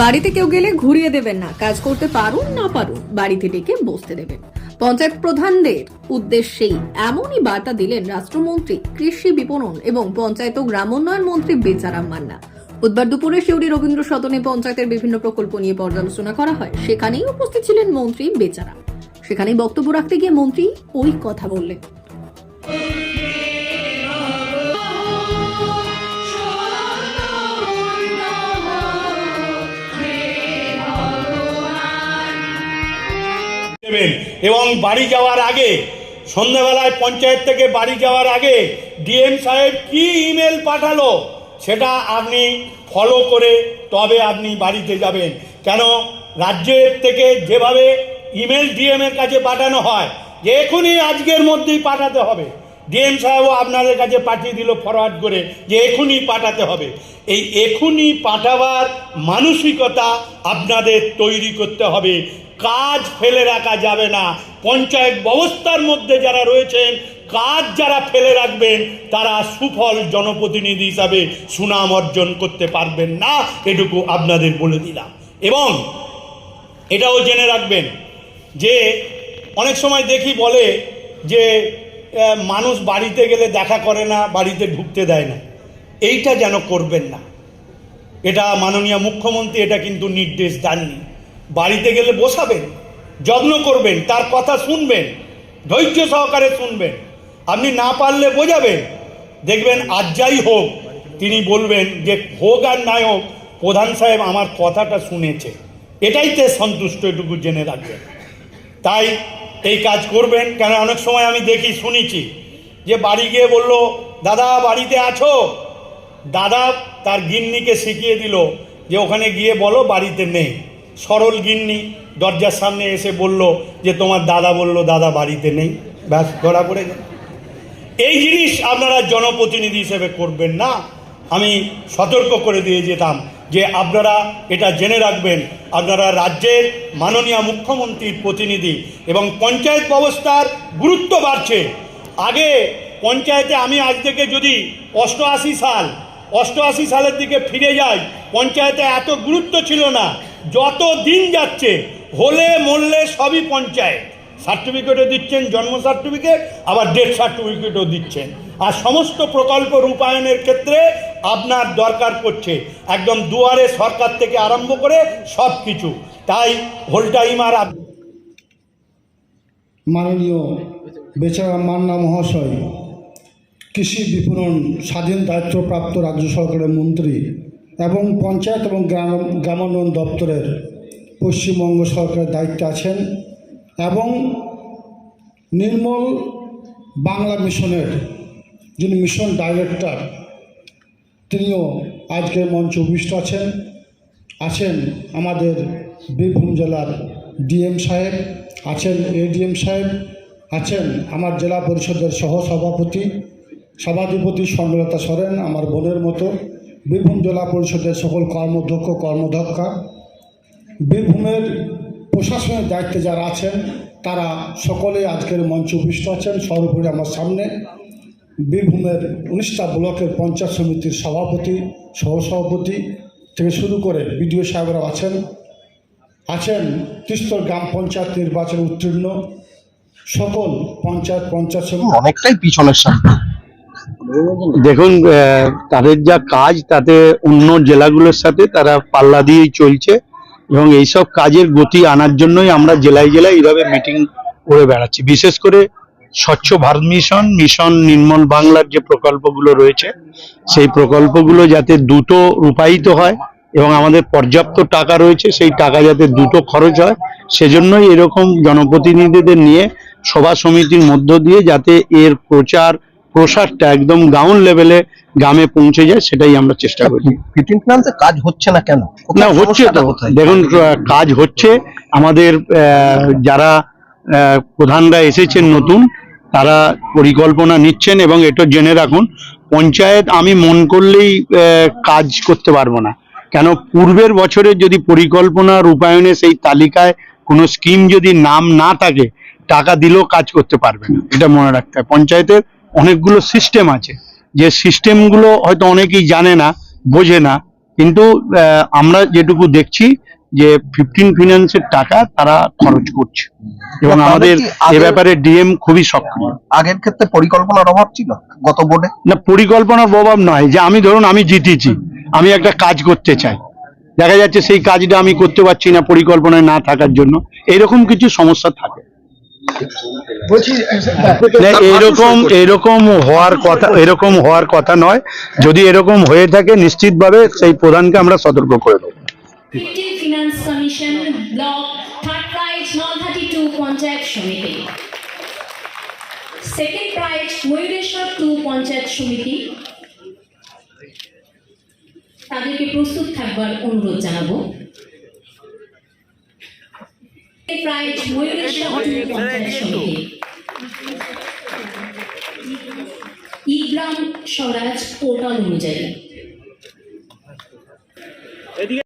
বাড়িতে কেউ গেলে ঘুরিয়ে দেবেন না, কাজ করতে পারুন না পারুন, বাড়িতে ডেকে বসতে দেবেন। পঞ্চায়েত প্রধানদের উদ্দেশ্যেই এমনই বার্তা দিলেন রাষ্ট্রমন্ত্রী কৃষি বিপণন এবং পঞ্চায়েত ও গ্রামোন্নয়ন মন্ত্রী বেচারাম মান্না। বুধবার দুপুরে শিউরি রবীন্দ্র সদনে পঞ্চায়েতের বিভিন্ন প্রকল্প নিয়ে পর্যালোচনা করা হয়। সেখানেই উপস্থিত ছিলেন মন্ত্রী বেচারা সেখানেই বক্তব্য রাখতে গিয়ে মন্ত্রী ওই কথা বললেন। দেবেন। এবং বাড়ি যাওয়ার আগে, সন্ধ্যাবেলায় পঞ্চায়েত থেকে বাড়ি যাওয়ার আগে ডিএম সাহেব কি ইমেল পাঠালো সেটা আপনি ফলো করে তবে আপনি বাড়িতে যাবেন। কেন? রাজ্যের থেকে যেভাবে ইমেল ডিএম এর কাছে পাঠানো হয়, যে এখনই আজকের মধ্যেই পাঠাতে হবে। ডিএম সাহেবও আপনাদের কাছে পাঠিয়ে দিল ফরওয়ার্ড করে যে এখনই পাঠাতে হবে। এই এখনই পাঠাবার মানসিকতা আপনাদের তৈরি করতে হবে। কাজ ফেলে রাখা যাবে না। পঞ্চায়েত ব্যবস্থার মধ্যে যারা রয়েছেন, কাজ যারা ফেলে রাখবেন, তারা সুফল জনপ্রতিনিধি হিসাবে সুনাম অর্জন করতে পারবেন না, এটুকু আপনাদের বলে দিলাম। এবং এটাও জেনে রাখবেন যে অনেক সময় দেখি বলে যে মানুষ বাড়িতে গেলে দেখা করে না, বাড়িতে ঢুকতে দেয় না। এইটা যেন করবেন না। এটা মাননীয় মুখ্যমন্ত্রী এটা কিন্তু নির্দেশ দেননি। বাড়িতে গেলে বসাবেন, যত্ন করবেন, তার কথা শুনবেন, ধৈর্য সহকারে শুনবেন। আপনি না পারলে বোঝাবেন। দেখবেন আজ যাই হোক, তিনি বলবেন যে হোক আর নাই হোক, প্রধান সাহেব আমার কথাটা শুনেছে। এটাই তে সন্তুষ্ট, এটুকু জেনে রাখবেন। তাই এই কাজ করবেন কেন অনেক সময় আমি দেখি, শুনেছি যে বাড়ি গিয়ে বলল, দাদা, বাড়িতে আছো? দাদা তার গিন্নিকে শিখিয়ে দিল যে ওখানে গিয়ে বলো, বাড়িতে নেই। সরল গিন্নি দরজার সামনে এসে বলল যে তোমার দাদা বলল, দাদা বাড়িতে নেই। ব্যাস, ধরা পড়ে গেল। এই জিনিস আপনারা জনপ্রতিনিধি হিসেবে করবেন না। আমি সতর্ক করে দিয়ে যেতাম যে আপনারা এটা জেনে রাখবেন। আপনারা রাজ্যের মাননীয় মুখ্যমন্ত্রীর প্রতিনিধি এবং পঞ্চায়েত ব্যবস্থার গুরুত্ব বাড়ছে। আগে পঞ্চায়েতে আমি আজ থেকে যদি অষ্টআশি সাল, অষ্টআশি সালের দিকে ফিরে যাই, পঞ্চায়েতে এত গুরুত্ব ছিল না। যত দিন যাচ্ছে, হলে মরলে সবই পঞ্চায়েত। সার্টিফিকেটও দিচ্ছেন, জন্ম সার্টিফিকেট, আবার ডেথ সার্টিফিকেটও দিচ্ছেন। আর সমস্ত প্রকল্প রূপায়ণের ক্ষেত্রে আপনার দরকার পড়ছে। একদম দুয়ারে সরকার থেকে আরম্ভ করে সব কিছু তাই হোল টাইম আর আপ- মাননীয় বেচারা মান্না মহাশয়, কৃষি বিপণন স্বাধীন দায়িত্বপ্রাপ্ত রাজ্য সরকারের মন্ত্রী এবং পঞ্চায়েত এবং গ্রাম, গ্রামোন্নয়ন দপ্তরের পশ্চিমবঙ্গ সরকারের দায়িত্বে আছেন এবং নির্মল বাংলা মিশনের যিনি মিশন ডাইরেক্টর, তিনিও আজকের মঞ্চে উপবিষ্ট আছেন। আছেন আমাদের বীরভূম জেলার ডিএম সাহেব, আছেন এডিএম সাহেব, আছেন আমার জেলা পরিষদের সহসভাপতি, সভাধিপতি স্বর্ণলতা সরেন, আমার বোনের মতো। বীরভূম জেলা পরিষদের সকল কর্মধ্যক্ষ কর্মধ্যক্ষা বীরভূমের প্রশাসনের দায়িত্বে যারা আছেন, তারা সকলে আজকের মঞ্চে উপবিষ্ট আছেন। সর্বোপরি আমার সামনে বীরভূমের উনিশটা ব্লকের পঞ্চায়েত সমিতির সভাপতি, সহসভাপতি থেকে শুরু করে বিডিও সাহেবরা আছেন। আছেন তিস্তর গ্রাম পঞ্চায়েত নির্বাচনে উত্তীর্ণ সকল পঞ্চায়েত পঞ্চায়েত সমিতি অনেকটাই পিছনের সামনে। দেখুন তাদের যা কাজ, তাতে অন্য জেলাগুলোর সাথে তারা পাল্লা দিয়েই চলছে এবং এইসব কাজের গতি আনার জন্যই আমরা জেলায় জেলায় এইভাবে মিটিং করে বেড়াচ্ছি। বিশেষ করে স্বচ্ছ ভারত মিশন মিশন নির্মল বাংলার যে প্রকল্পগুলো রয়েছে, সেই প্রকল্পগুলো যাতে দ্রুত রূপায়িত হয় এবং আমাদের পর্যাপ্ত টাকা রয়েছে, সেই টাকা যাতে দ্রুত খরচ হয়, সেজন্যই এরকম জনপ্রতিনিধিদের নিয়ে সভা সমিতির মধ্য দিয়ে যাতে এর প্রচার প্রসারটা একদম গাউন লেভেলে গ্রামে পৌঁছে যায় সেটাই আমরা চেষ্টা করি। প্ল্যান্সে কাজ হচ্ছে না কেন? না হচ্ছে তো। দেখুন কাজ হচ্ছে। আমাদের যারা প্রধানরা এসেছেন নতুন তারা পরিকল্পনা নিচ্ছেন এবং এটা জেনে রাখুন পঞ্চায়েত আমি মন করলেই কাজ করতে পারব না। কেন পূর্বের বছরের যদি পরিকল্পনা রূপায়ণে সেই তালিকায় কোনো স্কিম যদি নাম না থাকে টাকা দিলেও কাজ করতে পারবে না। এটা মনে রাখতে হয়। পঞ্চায়েতের অনেকগুলো সিস্টেম আছে। যে সিস্টেমগুলো হয়তো অনেকেই জানে না বোঝে না কিন্তু আমরা যেটুকু দেখছি যে ফিফটিন ফিনান্সের টাকা তারা খরচ করছে। এবং আমাদের এ ব্যাপারে ডিএম খুবই সক্রিয়। আগের ক্ষেত্রে পরিকল্পনার অভাব ছিল গত বোর্ডে? না পরিকল্পনার অভাব নয়। যে আমি ধরুন আমি জিতেছি আমি একটা কাজ করতে চাই। দেখা যাচ্ছে সেই কাজটা আমি করতে পারছি না পরিকল্পনায় না থাকার জন্য। এরকম কিছু সমস্যা থাকে। এরকম এরকম হওয়ার কথা এরকম হওয়ার কথা নয়। যদি এরকম হয়ে থাকে নিশ্চিতভাবে সেই প্রধানকে আমরা সতর্ক করে দেবো। Finance commission block third prize নন thirty two panchayat samiti second prize Mayureshwar two panchayat samiti তাদেরকে প্রস্তুত থাকবার অনুরোধ জানাব। প্রাইজ ময়ূরের টু পঞ্চায়েত সমিতি ই গ্রাম স্বরাজ পোর্টাল অনুযায়ী।